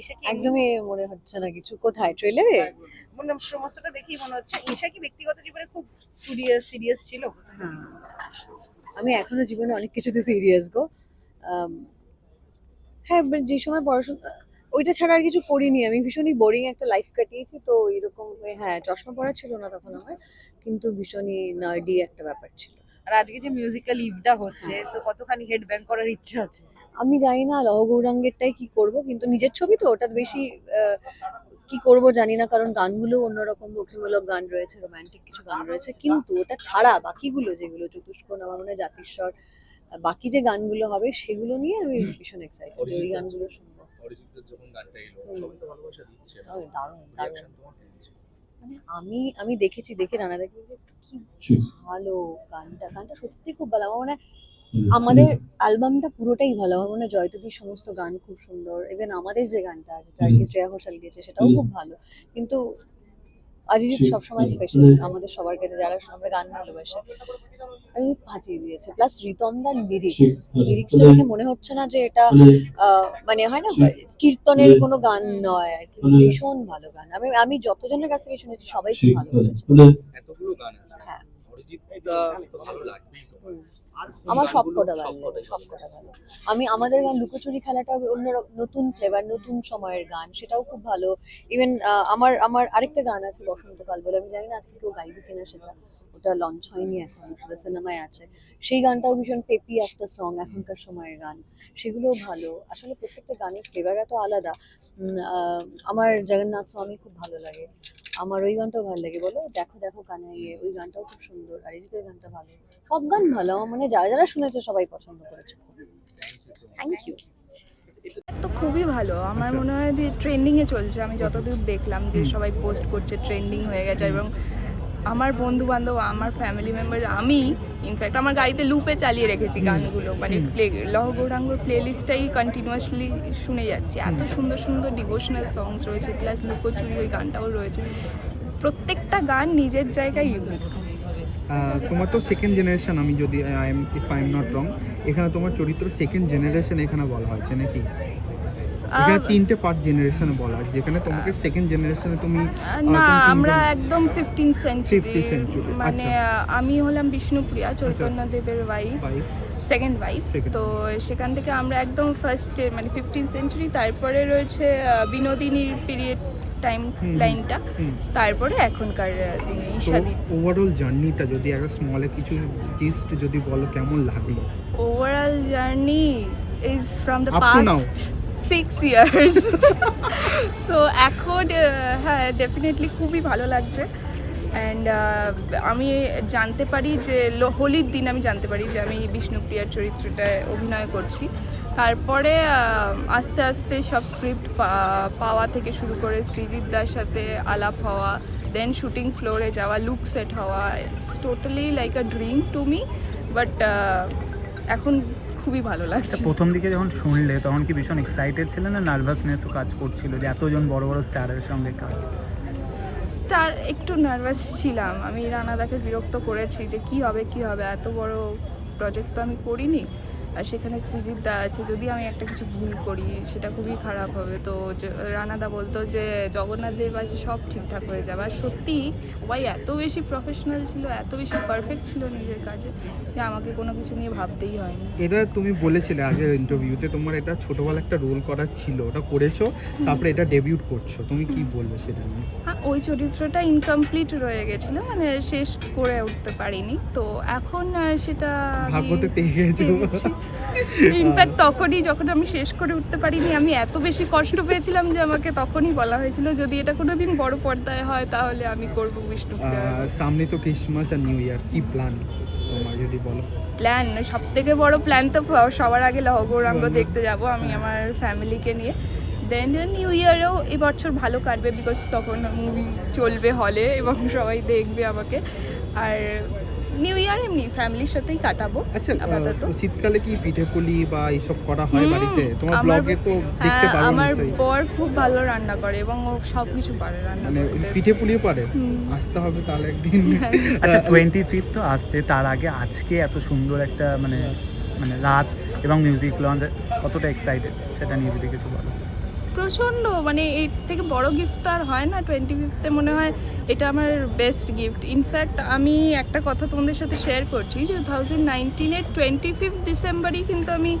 ঈশা কি একদমই মনে হচ্ছে না কিছু। কোথায়? ট্রেলারে মানে সমস্তটা দেখেই মনে হচ্ছে। ঈশা কি ব্যক্তিগত জীবনে খুব সিরিয়াস সিরিয়াস ছিল? আমি এখনও জীবনে অনেক কিছুতে সিরিয়াস গো। হ্যাঁ যে সময় পড়াশোনা ওইটা ছাড়া আর কিছু করিনি। আমি ভীষণই বোরিং একটা লাইফ কাটিয়েছি তো এরকম হ্যাঁ চশমা পড়া ছিল না তখন আমার কিন্তু ভীষণই নার্ডি একটা ব্যাপার ছিল। আর আজকে যে মিউজিক্যাল ইভটা হচ্ছে তো কতখানি হেড ব্যাং করার ইচ্ছা আছে? আমি জানি না লহ গৌরাঙ্গেরটাই কি করব কিন্তু নিজের ছবি তো ওটা বেশি কি করব জানি না কারণ গানগুলো অন্যরকম ভক্তিমূলক গান রয়েছে রোমান্টিক কিছু গান রয়েছে কিন্তু ওটা ছাড়া বাকিগুলো যেগুলো চতুষ্কোণ আমার মনে হয় জাতিস্বর বাকি যে গানগুলো হবে সেগুলো নিয়ে আমি ভীষণ এক্সাইটেড ওই গানগুলো শুনব। অরিজিৎদের যখন গানটা এলো সবাই তো ভালোবাসা দিচ্ছে। দারুণ দারুণ। মানে আমি আমি দেখেছি দেখে রানা দেখি যে কি ভালো গানটা গানটা সত্যি খুব ভালো। আমার মনে আমাদের অ্যালবামটা পুরোটাই ভালো। আমার মনে হয় জয়তদির সমস্ত গান খুব সুন্দর। ইভেন আমাদের যে গানটা যেটা আর কি শ্রেয়া ঘোষাল গেছে সেটাও খুব ভালো। কিন্তু অরিজিৎ সবসময় স্পেশাল আমাদের সবার কাছে যারা আমরা গান ভালোবাসে। অরিজিৎ ফাটিয়ে দিয়েছে। প্লাস রিতমদার লিরিক্স লিরিক্সটা দেখে মনে হচ্ছে না যে এটা আহ, মানে হয় না? কীর্তনের কোনো গান নয় আর কি। ভীষণ ভালো গান। আমি আমি যতজনের কাছ থেকে শুনেছি সবাই খুব ভালো বলেছে এতগুলো গান আছে। হ্যাঁ। অরিজিৎটা তো ভালো কোন আমার সব গানগুলো কটা ভালো লাগে সবকটাই সব ভালো। আমি আমাদের গান লুকোচুরি খেলাটা অন্যরকম নতুন ফ্লেভার নতুন সময়ের গান সেটাও খুব ভালো। ইভেন আমার আমার আরেকটা গান আছে বসন্তকাল বলে আমি জানি না আজকে কেউ গাইবে কিনা সেটা। ওটা লঞ্চ হয়নি এখন সেটা সিনেমায় আছে। সেই গানটাও ভীষণ পেপি একটা সং এখনকার সময়ের গান। সেগুলোও ভালো। আসলে প্রত্যেকটা গানের ফ্লেভার এত আলাদা। আমার জগন্নাথ স্বামী খুব ভালো লাগে। আমার ওই গানটাও ভালো লাগে বলো? দেখো দেখো কানে ইয়ে ওই গানটাও খুব সুন্দর অরিজিতের গানটা ভালো। সব গান ভালো আমার মানে যারা যারা শুনেছে সবাই পছন্দ করেছে। থ্যাংক ইউ তো খুবই ভালো। আমার মনে হয় যে ট্রেন্ডিংয়ে চলছে। আমি যতদূর দেখলাম যে সবাই পোস্ট করছে ট্রেন্ডিং হয়ে গেছে এবং আমার বন্ধু বান্ধব আমার ফ্যামিলি মেম্বার আমি ইনফ্যাক্ট আমার গাড়িতে লুপে চালিয়ে রেখেছি গানগুলো। মানে প্লে লহ গৌরাঙ্গর প্লেলিস্টটাই কন্টিনিউয়াসলি শুনে যাচ্ছি। এত সুন্দর সুন্দর ডিভোশনাল সংস রয়েছে প্লাস লুকোচুরি ওই গানটাও রয়েছে। প্রত্যেকটা গান নিজের জায়গায় ইউনিক তোমার তো সেকেন্ড জেনারেশন আমি যদি I am if I am not wrong এখানে তোমার চরিত্র সেকেন্ড জেনারেশন এখানে বলা হয়েছে নাকি? এখানে তিনটে পার্ট জেনারেশনে বলা আছে। যেখানে তোমাকে সেকেন্ড জেনারেশনে তুমি না আমরা একদম ফিফটিন সেঞ্চুরি 15th century, মানে আচ্ছা। আমি হলাম বিষ্ণুপ্রিয়া চৈতন্য দেবের ওয়াইফ সেকেন্ড ওয়াইফ তো সেখান থেকে আমরা একদম ফার্স্টে মানে ফিফটিন সেঞ্চুরি তারপরে রয়েছে বিনোদিনীর পিরিয়ড টাইম লাইনটা তারপরে এখনকার ওভারঅল জার্নিটা যদি একটা স্মলে কিছু জিস্ট যদি বলো কেমন লাগে overall journey is from the past six years so এখন হ্যাঁ ডেফিনেটলি খুবই ভালো লাগছে। অ্যান্ড আমি জানতে পারি যে হোলির দিন আমি জানতে পারি যে, আমি বিষ্ণুপ্রিয়ার চরিত্রটায় অভিনয় করছি। তারপরে আস্তে আস্তে সব স্ক্রিপ্ট পাওয়া থেকে শুরু করে শ্রীজিৎ দার সাথে আলাপ হওয়া দেন শুটিং ফ্লোরে যাওয়া লুক সেট হওয়া it's totally like a dream to me but এখন খুবই ভালো লাগছে। প্রথম দিকে যখন শুনলে তখন কি ভীষণ এক্সাইটেড ছিল না নার্ভাসনেসও কাজ করছিল যে এতজন বড় বড় স্টারের সঙ্গে কাজ? স্টার একটু নার্ভাস ছিলাম। আমি রানাদাকে বিরক্ত করেছি যে কি হবে কি হবে? এত বড় প্রজেক্ট তো আমি করিনি। আর সেখানে সৃজিত দা আছে যদি আমি একটা কিছু ভুল করি সেটা খুবই খারাপ হবে। তো রানাদা বলতো যে জগন্নাথ দেব আছে সব ঠিকঠাক হয়ে যাবে। আর সত্যি সবাই এত বেশি প্রফেশনাল ছিল এত বেশি পারফেক্ট ছিল নিজের কাজে যে আমাকে কোনো কিছু নিয়ে ভাবতেই হয়নি। এটা তুমি বলেছিলে আগের ইন্টারভিউতে তোমার এটা ছোটবেলা একটা রোল করার ছিল ওটা করেছ তারপরে এটা ডেবিউট করছ। তুমি কি বলবে সেটা নিয়ে? হ্যাঁ ওই চরিত্রটা ইনকমপ্লিট রয়ে গেছিল মানে শেষ করে উঠতে পারিনি। তো এখন সেটা ভাগ্যতে পেয়ে গেছো। ইনফ্যাক্ট তখনই যখন আমি শেষ করে উঠতে পারিনি আমি এত বেশি কষ্ট পেয়েছিলাম যে আমাকে তখনই বলা হয়েছিল যদি এটা কোনোদিন বড় পর্দায় হয় তাহলে আমি করব বিষ্ণু সামনে তো ক্রিসমাস আর নিউ ইয়ার কি প্ল্যান তোমার যদি বলো। প্ল্যান সব থেকে বড় প্ল্যান তো সবার আগে লহগৌরাঙ্গ দেখতে যাব আমি আমার ফ্যামিলিকে নিয়ে। দেন নিউ ইয়ারেও এবছর ভালো কাটবে বিকজ তখন মুভি চলবে হলে এবং সবাই দেখবে আমাকে। আর নিউ ইয়ার এমনি ফ্যামিলির সাথেই কাটাবো আচ্ছা শীতকালে কি পিঠে পুলি বা এইসব করা হয় বাড়িতে? তোমার আমার- ব্লগে তো দেখতে হ্যাঁ, পারো আমার বর খুব ভালো রান্না করে এবং ও সব কিছু পারে রান্না মানে পিঠে পুলিও পারে? আসতে হবে তাহলে একদিন। হ্যাঁ। আচ্ছা টোয়েন্টি ফিফথ তো আসছে তার আগে আজকে এত সুন্দর একটা মানে মানে রাত এবং মিউজিক লঞ্চ কতটা এক্সাইটেড সেটা নিয়ে যদি কিছু বলো। প্রচণ্ড মানে এর থেকে বড় গিফট তো আর হয় না টোয়েন্টি ফিফথে মনে হয় এটা আমার বেস্ট গিফট ইনফ্যাক্ট আমি একটা কথা তোমাদের সাথে শেয়ার করছি যে টু থাউজেন্ড নাইনটিনের টোয়েন্টি ফিফথ ডিসেম্বরই কিন্তু আমি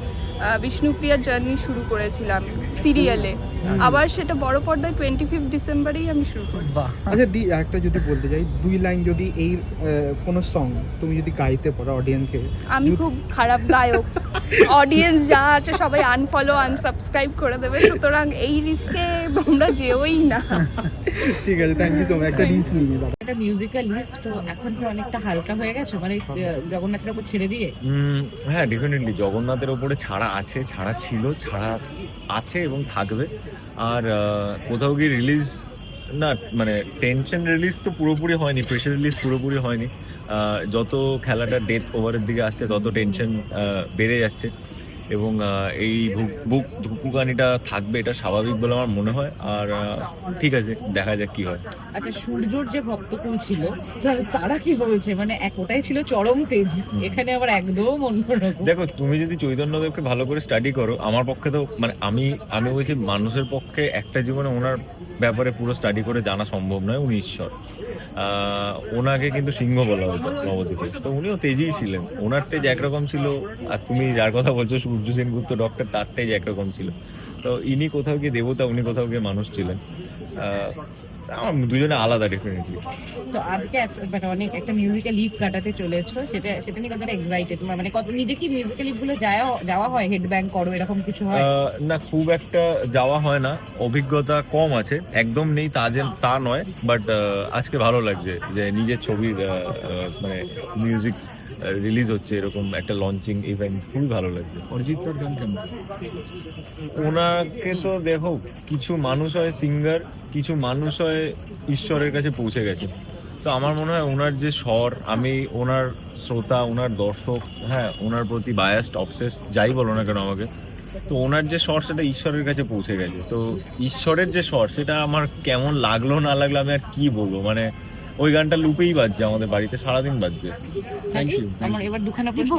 বিষ্ণুপ্রিয়ার জার্নি শুরু করেছিলাম। সিরিয়ালে। আবার সেটা বড় পর্দায় টোয়েন্টি ফিফথ ডিসেম্বরেই আমি শুরু করছি। বাহ। আচ্ছা দি একটা যদি বলতে চাই দুই লাইন যদি এই কোনো সং তুমি যদি গাইতে পারো অডিয়েন্সকে আমি খুব খারাপ গায়ক। অডিয়েন্স যা আছে সবাই আনফলো আনসাবস্ক্রাইব করে দেবে। সুতরাং এই রিস্কে তোমরা যেওই না। ঠিক আছে থ্যাংক ইউ সো মাচ একটা রিস্ক নিয়ে দাও একটা মিউজিক্যাল লিফট তো এখন কি অনেকটা হালকা হয়ে গেছে মানে জগন্নাথের উপর ছেড়ে দিয়ে? হ্যাঁ ডেফিনেটলি জগন্নাথের ওপরে ছাড়া আছে ছাড়া ছিল ছাড়া আছে এবং থাকবে। আর কোথাও গিয়ে রিলিজ না মানে টেনশন রিলিজ তো পুরোপুরি হয়নি প্রেশার রিলিজ পুরোপুরি হয়নি। যত খেলাটা ডেথ ওভারের দিকে আসছে, তত টেনশন বেড়ে যাচ্ছে। এবং এই বুক ধুপুকানিটা থাকবে এটা স্বাভাবিক বলে আমার মনে হয়। আর ঠিক আছে দেখা যাক কি হয়। আচ্ছা সূর্যর যে ভক্তকুল ছিল তারা কি বলছে? মানে এক ওটাই ছিল চরম তেজ এখানে আবার একদম অন্যরকম। দেখো তুমি যদি চৈতন্যদেবকে ভালো করে স্টাডি করো আমার পক্ষে তো মানে আমি আমি বলছি মানুষের পক্ষে একটা জীবনে ওনার ব্যাপারে পুরো স্টাডি করে জানা সম্ভব নয় উনি ঈশ্বর। আহ, ওনাকে কিন্তু সিংহ বলা হতো নবদ্বীপে। তো উনিও তেজই ছিলেন। ওনার তেজ একরকম ছিল আর তুমি যার কথা বলছো সূর্য সেনগুপ্ত ডক্টর তার তেজ একরকম ছিল। তো ইনি কোথাও গিয়ে দেবতা উনি কোথাও গিয়ে মানুষ ছিলেন। আমার দুজনে আলাদা ডেফিনেটলি তো আজকে মানে অনেক একটা মিউজিক্যাল লিভ কাটাতে চলেছো সেটা সেটা নিয়ে কতটা এক্সাইটেড মানে কত নিজে কি মিউজিক্যাল লিভগুলো যাওয়া যাওয়া হয়? হেড ব্যাং করো এরকম কিছু হয়? না খুব একটা যাওয়া হয় না। অভিজ্ঞতা কম আছে। একদম নেই তা যে তা নয় বাট আজকে ভালো লাগছে যে নিজের ছবির মানে মিউজিক রিলিজ হচ্ছে, এরকম একটা লঞ্চিং ইভেন্ট খুবই ভালো লাগছে অরিজিৎ তোর গান কেমন? ওনাকে তো দেখো, কিছু মানুষ হয় সিঙ্গার কিছু মানুষ হয় ঈশ্বরের কাছে পৌঁছে গেছে। তো আমার মনে হয় ওনার যে স্বর, আমি ওনার শ্রোতা, ওনার দর্শক হ্যাঁ ওনার প্রতি বায়াস্ট অবসেসড যাই বলো না কেন আমাকে, তো ওনার যে স্বর, সেটা ঈশ্বরের কাছে পৌঁছে গেছে। তো ঈশ্বরের যে স্বর, সেটা আমার কেমন লাগল, না লাগল, আমি আর কি বলব? মানে ওই গানটা লুপেই বাজছে আমাদের বাড়িতে সারাদিন বাজছে। থ্যাংক ইউ আমার এবার দুখানা প্রশ্ন